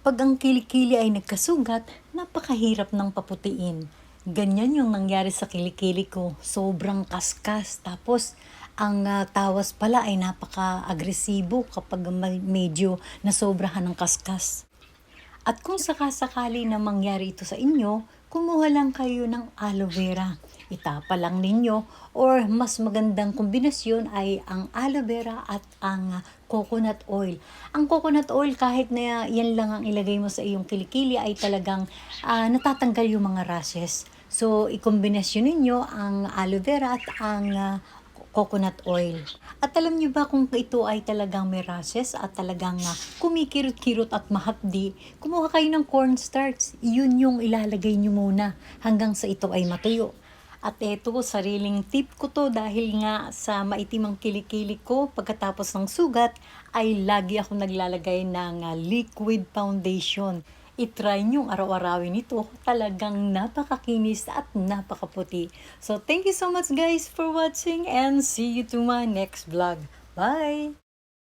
Pag ang kilikili ay nagkasugat, napakahirap ng paputiin. Ganyan yung nangyari sa kilikili ko. Sobrang kaskas. Tapos, ang ah, tawas pala ay napaka-agresibo kapag medyo nasobrahan ng kaskas. At kung sakasakali na mangyari ito sa inyo, kumuha lang kayo ng aloe vera. Itapa lang ninyo or mas magandang kombinasyon ay ang aloe vera at ang coconut oil. Ang coconut oil kahit na yan lang ang ilagay mo sa iyong kilikili ay talagang ah, natatanggal yung mga rashes. So, ikombinasyon ninyo ang aloe vera at ang ah, coconut oil. At alam niyo ba kung ito ay talagang may rashes at talagang uh, kumikirot-kirot at mahapdi, kumuha kayo ng cornstarch. Yun yung ilalagay niyo muna hanggang sa ito ay matuyo. At eto, sariling tip ko to dahil nga sa maitimang kilikili ko pagkatapos ng sugat ay lagi ako naglalagay ng uh, liquid foundation. I-try nyo araw-arawin ito. Talagang napakakinis at napakaputi. So, thank you so much guys for watching and see you to my next vlog. Bye!